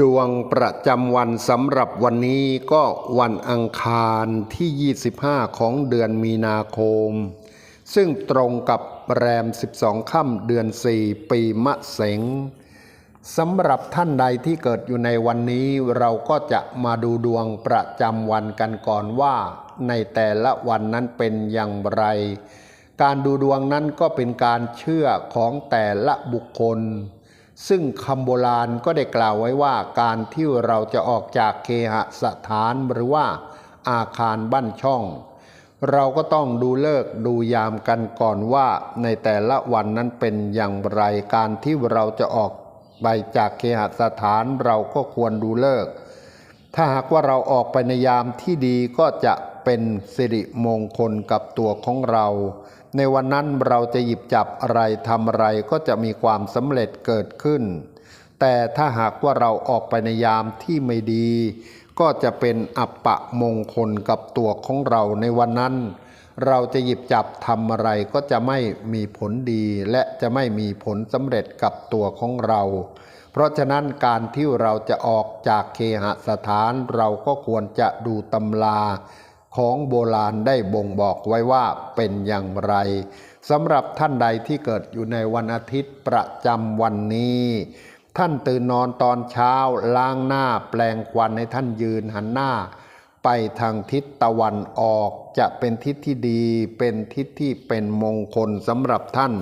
ดวงประจำวันสำหรับวันนี้ก็วันอังคารที่ 25 ของเดือนมีนาคม ซึ่งตรงกับแรม 12 ค่ำเดือน 4 ปีมะเสงสำหรับท่านใดที่เกิดอยู่ในวันนี้เราก็จะมาดูดวงประจำวันกันก่อนว่า ในแต่ละวันนั้นเป็นอย่างไร การดูดวงนั้นก็เป็นการเชื่อของแต่ละบุคคล ซึ่งคำโบราณก็ได้กล่าวไว้ว่าการที่เราจะออกจากเคหสถานหรือว่าอาคารบ้านช่อง เราก็ต้องดูเลิกดูยามกันก่อนว่าในแต่ละวันนั้นเป็นอย่างไรการที่เราจะออกไปจากเคหสถานเราก็ควรดูเลิก ถ้าหากว่าเราออกไปในยามที่ดีก็จะ เป็นสิริมงคลกับตัวของเรา ในวันนั้นเราจะหยิบจับอะไรทำอะไรก็จะมีความสำเร็จเกิดขึ้น แต่ถ้าหากว่าเราออกไปในยามที่ไม่ดี ก็จะเป็นอัปปะมงคลกับตัวของเราในวันนั้น เราจะหยิบจับทำอะไรก็จะไม่มีผลดีและจะไม่มีผลสำเร็จกับตัวของเราเพราะฉะนั้นการที่เราจะออกจากเคหสถานเราก็ควรจะดูตำรา ของโบราณได้บ่งบอกไว้ว่าเป็นอย่างไรสำหรับท่านใดที่เกิดอยู่ในวันอาทิตย์ประจำวันนี้ ท่านตื่นนอนตอนเช้าล้างหน้าแปลงควันให้ท่านยืนหันหน้า ไปทางทิศตะวันออกจะเป็นทิศที่ดี เป็นทิศที่เป็นมงคลสำหรับท่าน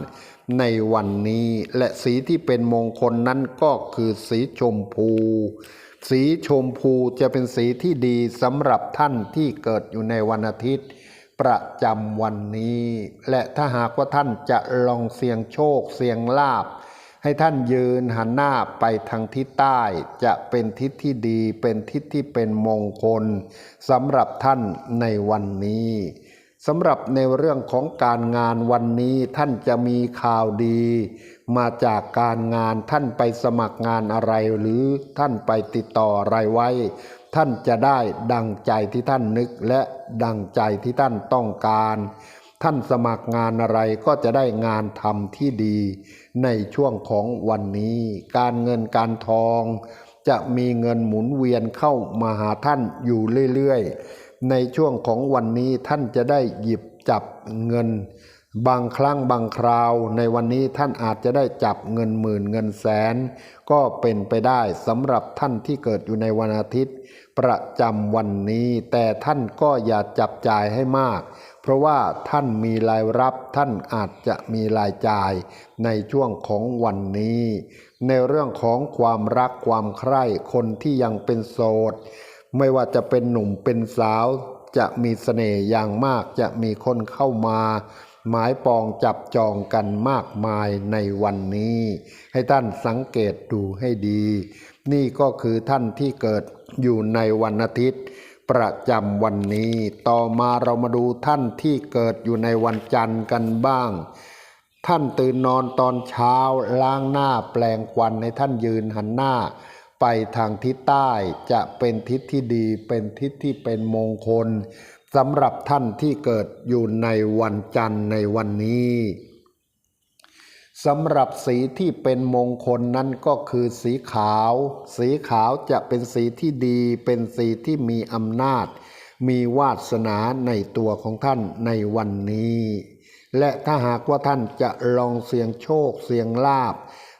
ในวันนี้และสีที่เป็นมงคลนั้นก็คือสีชมพู สีชมพูจะเป็นสีที่ดีสำหรับท่านที่เกิดอยู่ในวันอาทิตย์ ประจำวันนี้ และถ้าหากว่าท่านจะลองเสี่ยงโชคเสี่ยงลาบ ให้ท่านยืนหันหน้าไปทางทิศใต้ จะเป็นทิศที่ดีเป็นทิศที่เป็นมงคลสำหรับท่านในวันนี้ สำหรับในเรื่องของการงานวันนี้ท่านจะมีข่าวดี มาจากการงานท่านไปสมัครงานอะไรหรือท่านไปติดต่ออะไรไว้ ท่านจะได้ดังใจที่ท่านนึกและดังใจที่ท่านต้องการ ท่านสมัครงานอะไรก็จะได้งานทำที่ดี ในช่วงของวันนี้ การเงินการทอง จะมีเงินหมุนเวียนเข้ามาหาท่านอยู่เรื่อยๆ ในช่วงของวันนี้ท่านจะได้หยิบจับเงิน บางครั้งบางคราว ในวันนี้ท่านอาจจะได้จับเงินหมื่นเงินแสน ก็เป็นไปได้สำหรับท่านที่เกิดอยู่ในวันอาทิตย์ ประจำวันนี้ แต่ท่านก็อย่าจับจ่ายให้มาก เพราะว่าท่านมีรายรับท่านอาจจะมีรายจ่ายในช่วงของวันนี้ ในเรื่องของความรักความใคร่คนที่ยังเป็นโสด ไม่ว่าจะเป็นหนุ่มเป็นสาว จะมีเสน่ห์อย่างมากจะมีคนเข้ามา หมายปองจับจองกันมากมายในวันนี้ ให้ท่านสังเกตดูให้ดี นี่ก็คือท่านที่เกิดอยู่ในวันอาทิตย์ ประจำวันนี้ ต่อมาเรามาดูท่านที่เกิดอยู่ในวันจันทร์กันบ้างท่านตื่นนอนตอนเช้าล้างหน้าแปลงควันให้ท่านยืนหันหน้า ไปทางทิศใต้จะเป็นทิศที่ดีเป็นทิศที่เป็นมงคลสำหรับท่านที่เกิดอยู่ในวันจันทร์ในวันนี้สำหรับสีที่เป็นมงคลนั้นก็คือสีขาว สีขาวจะเป็นสีที่ดี เป็นสีที่มีอำนาจ มีวาสนาในตัวของท่านในวันนี้ และถ้าหากว่าท่านจะลองเสี่ยงโชคเสี่ยงลาบ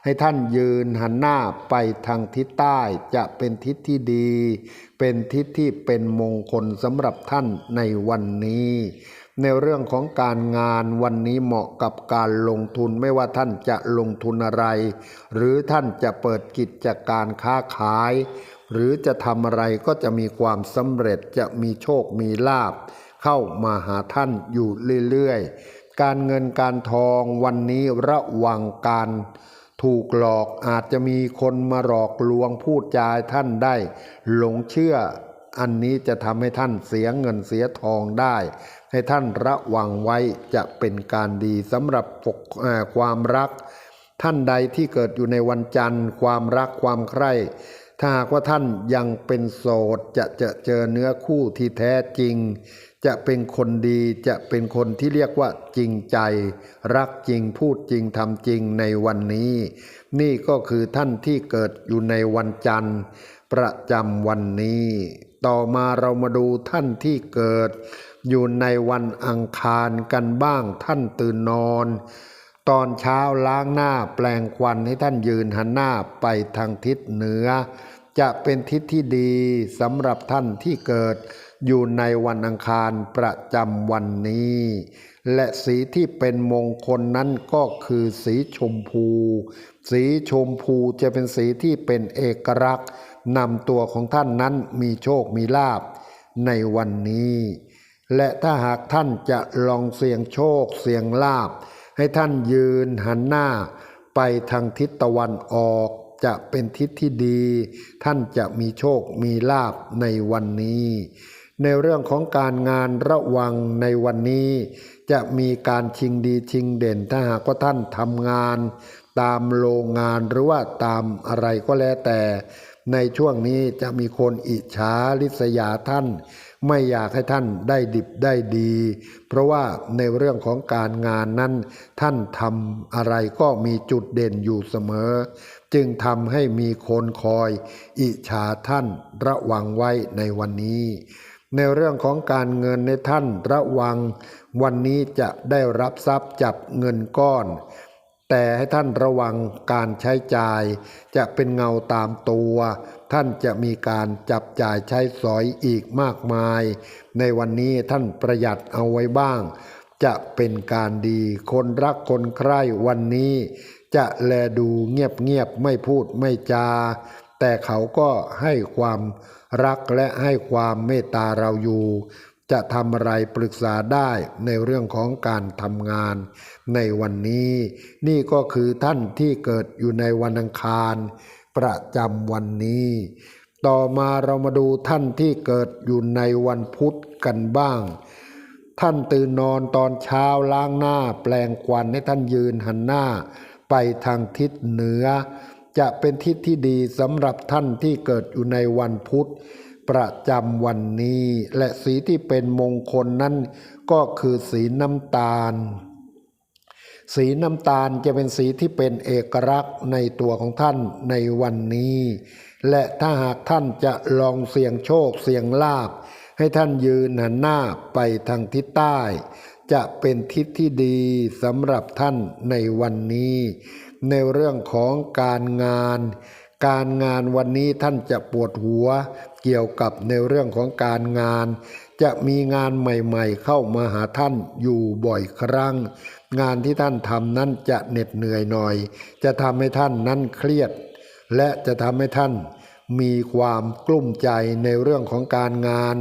ให้ท่านยืนหันหน้าไปทางทิศใต้จะเป็นทิศที่ดี เป็นทิศที่เป็นมงคลสำหรับท่านในวันนี้ ในเรื่องของการงานวันนี้เหมาะกับการลงทุนไม่ว่าท่านจะลงทุนอะไร หรือท่านจะเปิดกิจการค้าขาย หรือจะทำอะไรก็จะมีความสำเร็จจะมีโชคมีลาบเข้ามาหาท่านอยู่เรื่อยๆ การเงินการทองวันนี้ระวังการ ถูกหลอกอาจจะมีคนมาหลอกลวงพูดจายท่านได้ หลงเชื่ออันนี้จะทำให้ท่านเสียเงินเสียทองได้ ให้ท่านระวังไว้จะเป็นการดีสำหรับปกความรัก ท่านใดที่เกิดอยู่ในวันจันทร์ ความรักความใคร่ ถ้าหากว่าท่านยังเป็นโสดจะจะเจอเนื้อคู่ที่แท้จริง จะเป็นคนดีจะเป็นคนที่เรียกว่าจริงใจ รักจริงพูดจริงทำจริงในวันนี้ นี่ก็คือท่านที่เกิดอยู่ในวันจันทร์ ประจำวันนี้ ต่อมาเรามาดูท่านที่เกิด อยู่ในวันอังคารกันบ้างท่านตื่นนอน ตอนเช้าล้างหน้าแปลงควันให้ท่านยืนหันหน้าไปทางทิศเหนือ จะเป็นทิศที่ดีสำหรับท่านที่เกิดอยู่ในวันอังคารประจำวันนี้ และสีที่เป็นมงคลนั้นก็คือสีชมพู สีชมพูจะเป็นสีที่เป็นเอกลักษณ์นำตัวของท่านนั้นมีโชคมีลาภในวันนี้ และถ้าหากท่านจะลองเสี่ยงโชคเสี่ยงลาภ ให้ท่านยืนหันหน้าไปทางทิศตะวันออกจะเป็นทิศที่ดี ท่านจะมีโชคมีลาภในวันนี้ ในเรื่องของการงานระวังในวันนี้ จะมีการชิงดีชิงเด่นถ้าหากว่าท่านทำงาน ตามโรงงานหรือว่าตามอะไรก็แล้วแต่ ในช่วงนี้จะมีคนอิจฉาริษยาท่าน ไม่อยากให้ท่านได้ดิบได้ดี เพราะว่าในเรื่องของการงานนั้น ท่านทำอะไรก็มีจุดเด่นอยู่เสมอ จึงทำให้มีคนคอย อิจฉาท่านระวังไว้ในวันนี้ ในเรื่องของการเงินในท่านระวัง วันนี้จะได้รับทรัพย์จับเงินก้อน แต่ให้ท่านระวังการใช้จ่าย จะเป็นเงาตามตัว ท่านจะมีการจับจ่ายใช้สอยอีกมากมาย ในวันนี้ท่านประหยัดเอาไว้บ้าง จะเป็นการดีคนรักคนใคร่วันนี้ จะแลดูเงียบๆไม่พูดไม่จา แต่เขาก็ให้ความรักและให้ความเมตตาเราอยู่ จะทำอะไรปรึกษาได้ในเรื่องของการทำงาน ในวันนี้ นี่ก็คือท่านที่เกิดอยู่ในวันอังคาร ประจำวันนี้ ต่อมาเรามาดูท่านที่เกิดอยู่ในวันพุธกันบ้าง ท่านตื่นนอนตอนเช้าล้างหน้า แปลงควันให้ท่านยืนหันหน้า ไปทางทิศเหนือ จะเป็นทิศที่ดีสำหรับท่านที่เกิดอยู่ในวันพุธ ประจำวันนี้ และสีที่เป็นมงคลนั้น ก็คือสีน้ำตาล สีน้ำตาลจะเป็นสีที่เป็นเอกลักษณ์ในตัวของท่านในวันนี้ และถ้าหากท่านจะลองเสี่ยงโชคเสี่ยงลาภให้ท่านยืนหันหน้าไปทางทิศใต้ จะเป็นทิศที่ดีสำหรับท่านในวันนี้ ในเรื่องของการงานการงานวันนี้ท่านจะปวดหัว เกี่ยวกับในเรื่องของการงาน จะมีงานใหม่ๆ เข้ามาหาท่านอยู่บ่อยครั้ง งานที่ท่านทำนั้นจะเหน็ดเหนื่อยหน่อย จะทำให้ท่านนั้นเครียด และจะทำให้ท่านมีความกลุ้มใจในเรื่องของการงาน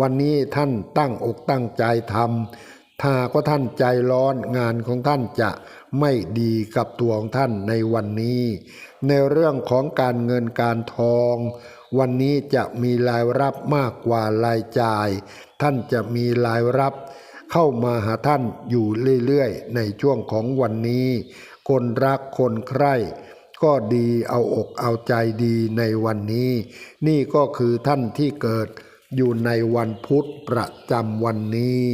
วันนี้ท่านตั้งอกตั้งใจทำถ้าก็ท่านใจร้อนงานของท่านจะไม่ดีกับตัวของท่านในวันนี้ ในเรื่องของการเงินการทอง วันนี้จะมีรายรับมากกว่ารายจ่าย ท่านจะมีรายรับ เข้ามาหาท่านอยู่เรื่อยๆ ในช่วงของวันนี้ คนรักคนใคร่ก็ดีเอาอกเอาใจดีในวันนี้ นี่ก็คือท่านที่เกิดอยู่ในวันพุธประจำวันนี้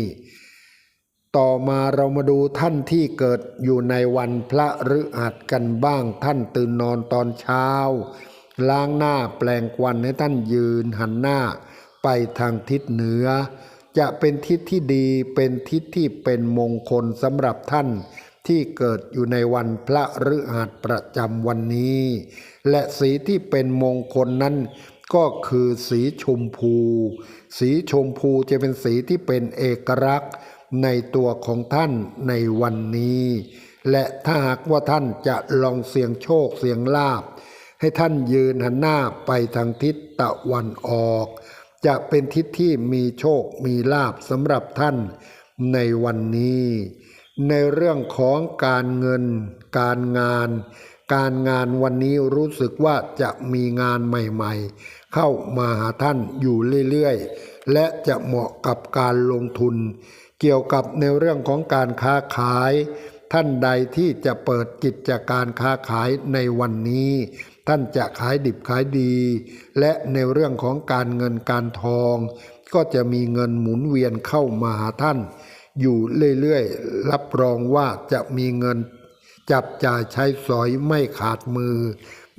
ต่อมาเรามาดูท่านที่เกิดอยู่ในวันพระฤหัสกันบ้างท่านตื่นนอนตอนเช้า ล้างหน้าแปลงควันให้ท่านยืนหันหน้าไปทางทิศเหนือ จะเป็นทิศที่ดีเป็นทิศที่เป็นมงคลสำหรับท่านที่เกิดอยู่ในวันพระฤหัสประจำวันนี้ และสีที่เป็นมงคลนั้นก็คือสีชมพู สีชมพูจะเป็นสีที่เป็นเอกลักษณ์ในตัวของท่านในวันนี้ และถ้าหากว่าท่านจะลองเสี่ยงโชคเสี่ยงลาภ ให้ท่านยืนหันหน้าไปทางทิศตะวันออก จะเป็นทิศที่มีโชคมีลาภสำหรับท่านในวันนี้ ในเรื่องของการเงิน การงาน การงานวันนี้รู้สึกว่าจะมีงานใหม่ๆ เข้ามาหาท่านอยู่เรื่อยๆ และจะเหมาะกับการลงทุน เกี่ยวกับในเรื่องของการค้าขาย ท่านใดที่จะเปิดกิจการค้าขายในวันนี้ ท่านจะขายดิบขายดี และในเรื่องของการเงินการทอง ก็จะมีเงินหมุนเวียนเข้ามาหาท่าน อยู่เรื่อยๆ รับรองว่าจะมีเงินจับจ่ายใช้สอยไม่ขาดมือ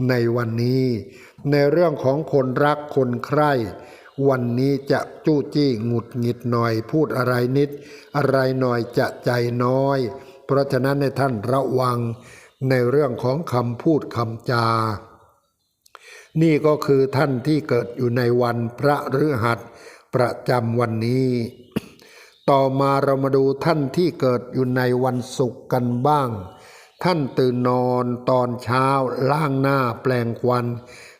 ในวันนี้ ในเรื่องของคนรักคนใคร่วันนี้จะจู้จี้หงุดหงิดหน่อย พูดอะไรนิด อะไรหน่อยจะใจน้อย เพราะฉะนั้นในท่านระวังในเรื่องของคำพูดคำจา นี่ก็คือท่านที่เกิดอยู่ในวันพระฤหัสประจำวันนี้ ต่อมาเรามาดูท่านที่เกิดอยู่ในวันศุกร์กันบ้าง ท่านตื่นนอนตอนเช้าล้างหน้าแปลงควัน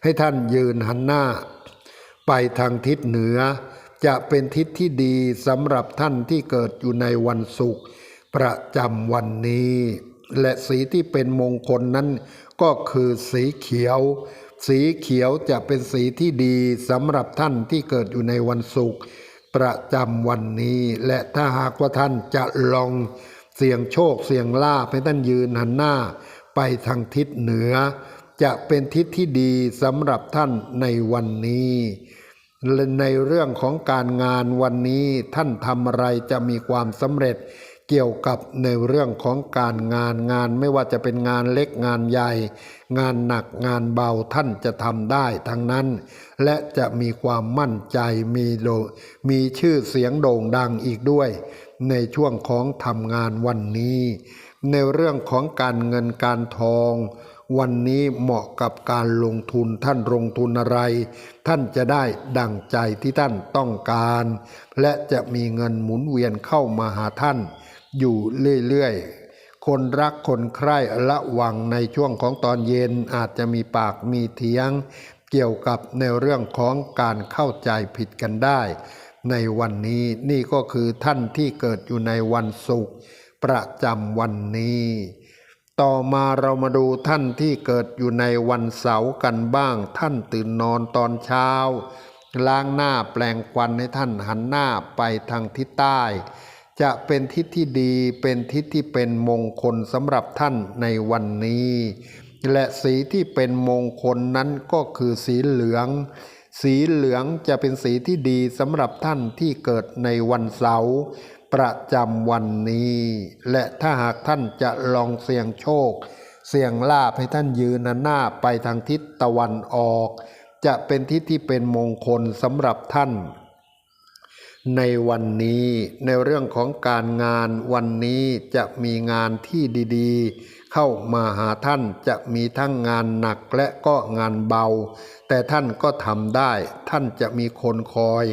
ให้ท่านยืนหันหน้า ไปทางทิศเหนือ จะเป็นทิศที่ดีสำหรับท่านที่เกิดอยู่ในวันศุกร์ประจำวันนี้ และสีที่เป็นมงคลนั้นก็คือสีเขียว สีเขียวจะเป็นสีที่ดีสำหรับท่านที่เกิดอยู่ในวันศุกร์ประจำวันนี้ และถ้าหากว่าท่านจะลองเสี่ยงโชคเสี่ยงลาภให้ท่านยืนหันหน้า ไปทางทิศเหนือ จะเป็นทิศที่ดีสำหรับท่านในวันนี้ ในเรื่องของการงานวันนี้ท่านทำอะไรจะมีความสำเร็จ เกี่ยวกับในเรื่องของการงานงานไม่ว่าจะเป็นงานเล็กงานใหญ่ งานหนักงานเบาท่านจะทำได้ทั้งนั้น และจะมีความมั่นใจมีโดมีชื่อเสียงโด่งดังอีกด้วย ในช่วงของทำงานวันนี้ ในเรื่องของการเงินการทองวันนี้เหมาะกับการลงทุนท่านลงทุนอะไร ท่านจะได้ดังใจที่ท่านต้องการ และจะมีเงินหมุนเวียนเข้ามาหาท่าน อยู่เรื่อยๆ คนรักคนใคร่ระวังในช่วงของตอนเย็นอาจจะมีปากมีเถียง เกี่ยวกับในเรื่องของการเข้าใจผิดกันได้ ในวันนี้นี่ก็คือท่านที่เกิดอยู่ในวันศุกร์ประจำวันนี้ ต่อมาเรามาดูท่านที่เกิดอยู่ในวันเสาร์กันบ้าง ท่านตื่นนอนตอนเช้า ล้างหน้าแปลงควันให้ท่านหันหน้าไปทางทิศใต้ จะเป็นทิศที่ดีเป็นทิศที่เป็นมงคลสำหรับท่านในวันนี้ และสีที่เป็นมงคลนั้นก็คือสีเหลือง สีเหลืองจะเป็นสีที่ดีสำหรับท่านที่เกิดในวันเสาร์ประจำวันนี้ และถ้าหากท่านจะลองเสี่ยงโชค เสี่ยงลาภให้ท่านยืนหน้าไปทางทิศตะวันออก จะเป็นทิศที่เป็นมงคลสำหรับท่าน ในวันนี้ในเรื่องของการงานวันนี้จะมีงานที่ดีๆ เข้ามาหาท่านจะมีทั้งงานหนักและก็งานเบา แต่ท่านก็ทำได้ ท่านจะมีคนคอย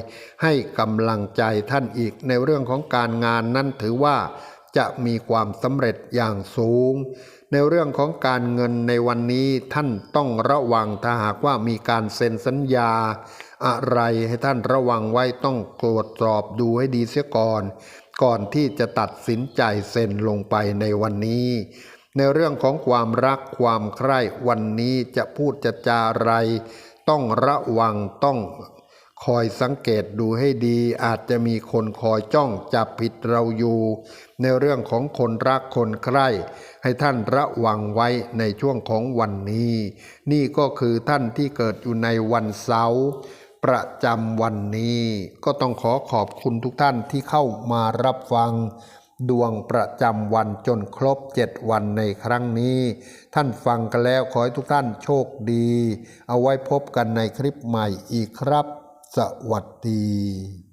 ให้กำลังใจท่านอีกในเรื่องของการงานนั้นถือว่า จะมีความสำเร็จอย่างสูง ในเรื่องของการเงินในวันนี้ท่านต้องระวังถ้าหากว่ามีการเซ็นสัญญา อะไรให้ท่านระวังไว้ต้องตรวจสอบดูให้ดีเสียก่อน ก่อนที่จะตัดสินใจเซ็นลงไปในวันนี้ ในเรื่องของความรักความใคร่วันนี้จะพูดจะจาอะไร ต้องระวังต้องคอยสังเกตดูให้ดี อาจจะมีคนคอยจ้องจับผิดเราอยู่ ในเรื่องของคนรักคนใคร่ ให้ท่านระวังไว้ในช่วงของวันนี้ นี่ก็คือท่านที่เกิดอยู่ในวันเสาร์ ประจำวันนี้ ก็ต้องขอขอบคุณทุกท่านที่เข้ามารับฟัง ดวงประจำวันจนครบเจ็ดวันในครั้งนี้ ท่านฟังกันแล้วขอให้ทุกท่านโชคดี เอาไว้พบกันในคลิปใหม่อีกครับ สวัสดี